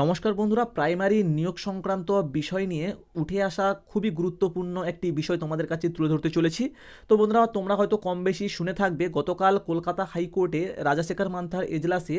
নমস্কার বন্ধুরা, প্রাইমারি নিয়োগ সংক্রান্ত বিষয় নিয়ে উঠে আসা খুবই গুরুত্বপূর্ণ একটি বিষয় তোমাদের কাছে তুলে ধরতে চলেছি। তো বন্ধুরা, তোমরা হয়তো কম বেশি শুনে থাকবে, গতকাল কলকাতা হাইকোর্টে রাজাশেখর মান্থার এজলাসে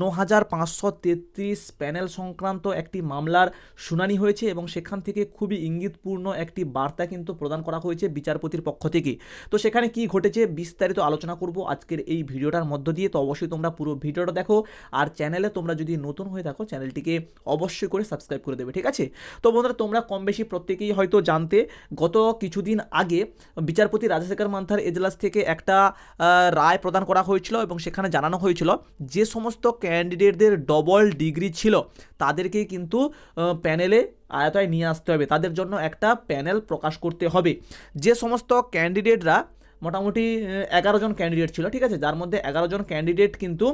ন হাজার পাঁচশো তেত্রিশ প্যানেল সংক্রান্ত একটি মামলার শুনানি হয়েছে এবং সেখান থেকে খুবই ইঙ্গিতপূর্ণ একটি বার্তা কিন্তু প্রদান করা হয়েছে বিচারপতির পক্ষ থেকে। তো সেখানে কি ঘটেছে বিস্তারিত আলোচনা করব আজকের এই ভিডিওটার মধ্য দিয়ে। তো অবশ্যই তোমরা পুরো ভিডিওটা দেখো আর চ্যানেলে তোমরা যদি নতুন হয়ে থাকো, চ্যানেলটিকে অবশ্যই করে সাবস্ক্রাইব করে দেবে, ঠিক আছে? তো বন্ধুরা, তোমরা কম বেশি প্রত্যেকেই হয়তো জানতে, গত কিছুদিন আগে বিচারপতি রাজাশেখর মান্থার এজলাস থেকে একটা রায় প্রদান করা হয়েছিল এবং সেখানে জানানো হয়েছিল যে সমস্ত ক্যান্ডিডেটদের ডবল ডিগ্রি ছিল তাদেরকেই কিন্তু প্যানেলে আয়তায় নিয়ে আসতে হবে। তাদের জন্য একটা প্যানেল প্রকাশ করতে হবে। যে সমস্ত ক্যান্ডিডেটরা মোটামুটি এগারো জন ক্যান্ডিডেট ছিল, ঠিক আছে? যার মধ্যে এগারো জন ক্যান্ডিডেট কিন্তু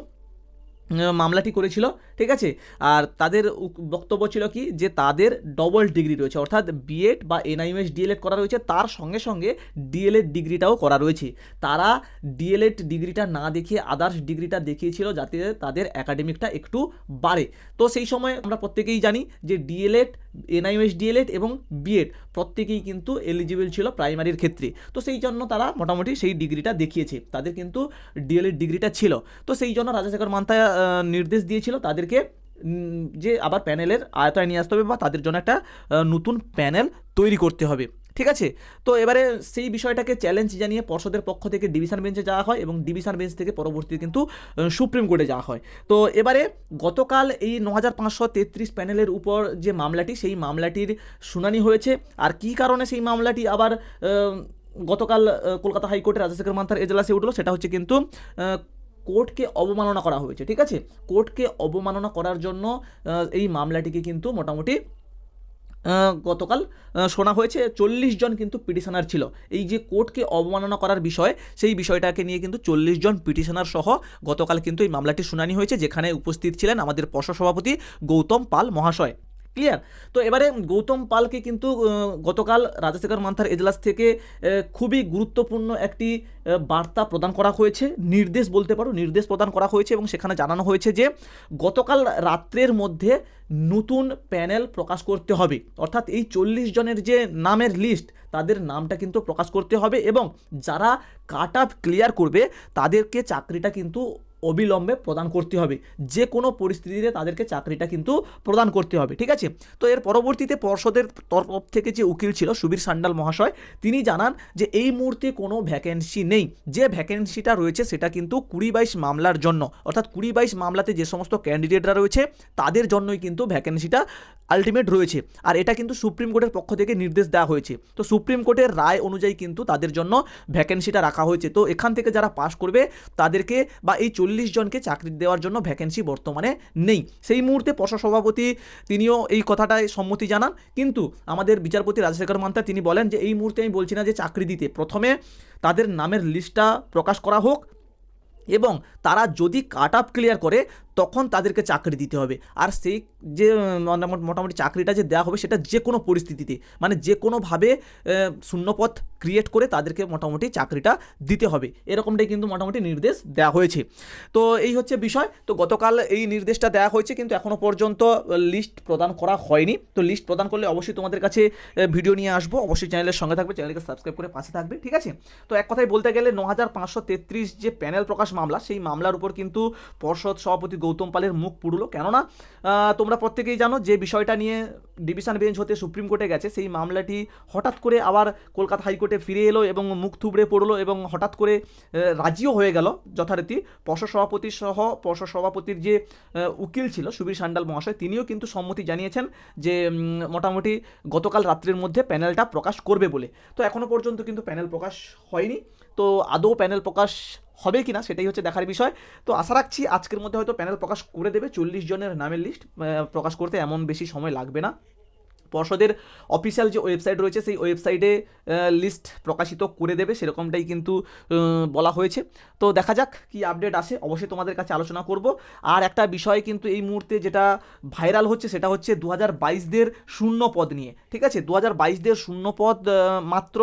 মামলাটি করেছিল ঠিক আছে? আর তাদের বক্তব্য ছিল কি? যে তাদের ডবল ডিগ্রি রয়েছে অর্থাৎ বিএড বা এনআইএমএস ডিএলএড করা রয়েছে তার সঙ্গে সঙ্গে ডিএলএড ডিগ্রিটাও করা রয়েছে। তারা ডিএলএড ডিগ্রিটা না দেখিয়ে আদার্স ডিগ্রিটা দেখিয়েছিল যাতে তাদের একাডেমিকটা একটু বাড়ে। তো সেই সময় আমরা প্রত্যেকেই জানি যে ডিএলএড এনআইএমএস ডিএলএড এবং বিএড প্রত্যেকেই কিন্তু এলিজিবল ছিল প্রাইমারির ক্ষেত্রে। তো সেই জন্য তারা মোটামুটি সেই ডিগ্রিটা দেখিয়েছে। তাদের কিন্তু ডিএলএড ডিগ্রিটা ছিল। তো সেই জন্য রাজাশেখর মান্তা আহ, নির্দেশ দিয়েছিল তাদেরকে যে আবার প্যানেলের আয়তায় নিয়ে আসতে হবে বা তাদের জন্য একটা নতুন প্যানেল তৈরি করতে হবে। ঠিক আছে? তো এবারে সেই বিষয়টাকে চ্যালেঞ্জ জানিয়ে পর্ষদের পক্ষ থেকে ডিভিশন বেঞ্চে যাওয়া হয় এবং ডিভিশন বেঞ্চ থেকে পরবর্তীতে কিন্তু সুপ্রিম কোর্টে যাওয়া হয়। তো এবারে গতকাল এই ন প্যানেলের উপর যে মামলাটি, সেই মামলাটির শুনানি হয়েছে। আর কী কারণে সেই মামলাটি আবার গতকাল কলকাতা হাইকোর্টে রাজাশেখর মান্থার এজলাসে উঠল সেটা হচ্ছে কিন্তু কোর্টকে অবমাননা করা হয়েছে, ঠিক আছে? কোর্টকে অবমাননা করার জন্য এই মামলাটিকে কিন্তু মোটামুটি গতকাল শোনা হয়েছে। চল্লিশ জন কিন্তু পিটিশনার ছিল। এই যে কোর্টকে অবমাননা করার বিষয়, সেই বিষয়টাকে নিয়ে কিন্তু চল্লিশ জন পিটিশনার সহ গতকাল কিন্তু এই মামলাটি শুনানি হয়েছে, যেখানে উপস্থিত ছিলেন আমাদের সভাপতি গৌতম পাল মহাশয়। ক্লিয়ার তো এবারে গৌতম পালকে কিন্তু গতকাল রাজাশেখর মান্থার এজলাস থেকে খুবই গুরুত্বপূর্ণ একটি বার্তা প্রদান করা হয়েছে। নির্দেশ বলতে পারো, নির্দেশ প্রদান করা হয়েছে এবং সেখানে জানানো হয়েছে যে, গতকাল রাত্রের মধ্যে নতুন প্যানেল প্রকাশ করতে হবে। অর্থাৎ এই চল্লিশ জনের যে নামের লিস্ট তাদের নামটা কিন্তু প্রকাশ করতে হবে এবং যারা কাট আপ ক্লিয়ার করবে, তাদেরকে চাকরিটা কিন্তু অবিলম্বে প্রদান করতে হবে। যে কোনো পরিস্থিতিতে তাদেরকে চাকরিটা কিন্তু প্রদান করতে হবে, ঠিক আছে? তো এর পরবর্তীতে পর্ষদের তরফ থেকে যে উকিল ছিল সুবীর সান্ডাল মহাশয়, তিনি জানান যে এই মুহূর্তে কোনো ভ্যাকেন্সি নেই। যে ভ্যাকেন্সিটা রয়েছে সেটা কিন্তু কুড়ি বাইশ মামলার জন্য, অর্থাৎ কুড়ি বাইশ মামলাতে যে সমস্ত ক্যান্ডিডেটরা রয়েছে, তাদের জন্যই কিন্তু ভ্যাকেন্সিটা আলটিমেট রয়েছে। আর এটা কিন্তু সুপ্রিম কোর্টের পক্ষ থেকে নির্দেশ দেওয়া হয়েছে। তো সুপ্রিম কোর্টের রায় অনুযায়ী কিন্তু তাদের জন্য ভ্যাকেন্সিটা রাখা হয়েছে। তো এখান থেকে যারা পাস করবে, তাদেরকে বা এই চল্লিশ জনকে চাকরি দেওয়ার জন্য ভ্যাকেন্সি বর্তমানে নেই। সেই মুহূর্তে পর্ষদ সভাপতি তিনিও এই কথাটায় সম্মতি জানান। কিন্তু আমাদের বিচারপতি রাজশেখর মান্তা তিনি বলেন যে, এই মুহূর্তে আমি বলছি না যে চাকরি দিতে। প্রথমে তাদের নামের লিস্টটা প্রকাশ করা হোক এবং তারা যদি কাট আপ ক্লিয়ার করে তখন তাদেরকে চাকরি দিতে হবে। আর সেই যে মোটামুটি মোটামুটি চাকরিটা যে দেওয়া হবে সেটা যে কোনো পরিস্থিতিতে মানে যে কোনোভাবে শূন্যপথ ক্রিয়েট করে তাদেরকে মোটামুটি চাকরিটা দিতে হবে। এরকমটাই কিন্তু মোটামুটি নির্দেশ দেওয়া হয়েছে। তো এই হচ্ছে বিষয়। তো গতকাল এই নির্দেশটা দেওয়া হয়েছে কিন্তু এখনও পর্যন্ত লিস্ট প্রদান করা হয়নি। তো লিস্ট প্রদান করলে অবশ্যই তোমাদের কাছে ভিডিও নিয়ে আসব। অবশ্যই চ্যানেলের সঙ্গে থাকবে। চ্যানেলকে সাবস্ক্রাইব করে পাশে থাকবে, ঠিক আছে? তো এক কথায় বলতে গেলে ন যে প্যানেল প্রকাশ মামলা, সেই মামলার উপর কিন্তু পর্ষদ সভাপতি গৌতম পালের মুখ পুরলো কেননা তোমরা প্রত্যেকেই জানো যে বিষয়টা নিয়ে ডিভিশন বেঞ্চ হতে সুপ্রিম কোর্টে গেছে, সেই মামলাটি হঠাৎ করে আবার কলকাতা হাইকোর্টে ফিরে এলো এবং মুখ থুবড়ে পড়ল এবং হঠাৎ করে রাজিও হয়ে গেল যথারীতি। পর্ষদ সভাপতি সহ পর্ষদ সভাপতির যে উকিল ছিল সুবীর সান্ডাল মহাশয়, তিনিও কিন্তু সম্মতি জানিয়েছেন যে মোটামুটি গতকাল রাত্রের মধ্যে প্যানেলটা প্রকাশ করবে বলে। তো এখনও পর্যন্ত কিন্তু প্যানেল প্রকাশ হয়নি। তো আদৌ প্যানেল প্রকাশ হবে কি না সেটাই হচ্ছে দেখার বিষয়। তো আশা রাখছি আজকের মধ্যে হয়তো প্যানেল প্রকাশ করে দেবে। চল্লিশ জনের নামের লিস্ট প্রকাশ করতে এমন বেশি সময় লাগবে না। পর্ষদের অফিসিয়াল যে ওয়েবসাইট রয়েছে, সেই ওয়েবসাইটে লিস্ট প্রকাশিত করে দেবে। সেরকমটাই কিন্তু বলা হয়েছে। তো দেখা যাক কি আপডেট আসে। অবশ্যই তোমাদের কাছে আলোচনা করব। আর একটা বিষয় কিন্তু এই মুহূর্তে যেটা ভাইরাল হচ্ছে, সেটা হচ্ছে দু হাজার বাইশদের শূন্য পদ নিয়ে। ঠিক আছে? দু হাজার বাইশদের শূন্য পদ মাত্র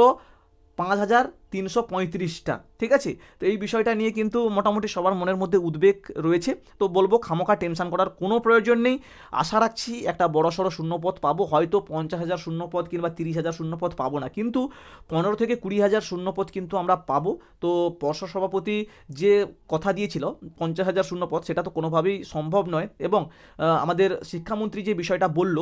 পাঁচ হাজার তিনশো পঁয়ত্রিশটা, ঠিক আছে? তো এই বিষয়টা নিয়ে কিন্তু মোটামুটি সবার মনের মধ্যে উদ্বেগ রয়েছে। তো বলব খামোকা টেনশন করার কোনো প্রয়োজন নেই। আশা রাখছি একটা বড় সড়ো শূন্যপদ পাবো। হয়তো পঞ্চাশ হাজার শূন্যপদ কিংবা তিরিশ হাজার শূন্যপদ পাবো না। কিন্তু পনেরো থেকে কুড়ি হাজার শূন্যপদ কিন্তু আমরা পাবো। তো পর্ষদ সভাপতি যে কথা দিয়েছিল, পঞ্চাশ হাজার শূন্যপদ সেটা তো কোনোভাবেই সম্ভব নয়। এবং আমাদের শিক্ষামন্ত্রী যে বিষয়টা বলল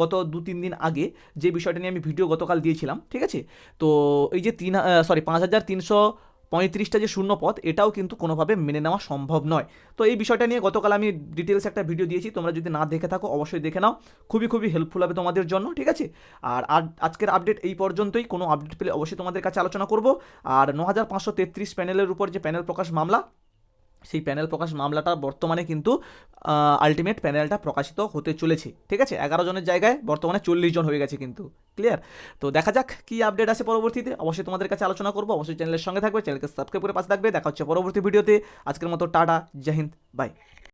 গত দু তিন দিন আগে, যে বিষয়টা নিয়ে আমি ভিডিও গতকাল দিয়েছিলাম, ঠিক আছে? তো এই যে তিন সরি পাঁচ হাজার তিনশো পঁয়ত্রিশটা যে শূন্য পথ, এটাও কিন্তু কোনোভাবে মেনে নেওয়া সম্ভব নয়। তো এই বিষয়টা নিয়ে গতকাল আমি ডিটেলস একটা ভিডিও দিয়েছি, তোমরা যদি না দেখে থাকো, অবশ্যই দেখে নাও। খুবই খুবই হেল্পফুল হবে তোমাদের জন্য, ঠিক আছে? আর আজ- আজকের আপডেট এই পর্যন্তই, কোনো আপডেট পেলে অবশ্যই তোমাদের কাছে আলোচনা করব। আর ন হাজার পাঁচশো তেত্রিশ প্যানেলের উপর যে প্যানেল প্রকাশ মামলা সেই প্যানেল প্রকাশ মামলাটা বর্তমানে কিন্তু আলটিমেট প্যানেলটা প্রকাশিত হতে চলেছে, ঠিক আছে? এগারো জনের জায়গায় বর্তমানে চল্লিশ জন হয়ে গেছে কিন্তু ক্লিয়ার তো দেখা যাক কি আপডেট আছে পরবর্তীতে। অবশ্যই তোমাদের কাছে আলোচনা করব, অবশ্যই চ্যানেলের সঙ্গে থাকবে চ্যানেলকে সাবস্ক্রাইব করে পাশে থাকবে। দেখা হচ্ছে পরবর্তী ভিডিওতে আজকের মতো টাটা জাহিন্দ বাই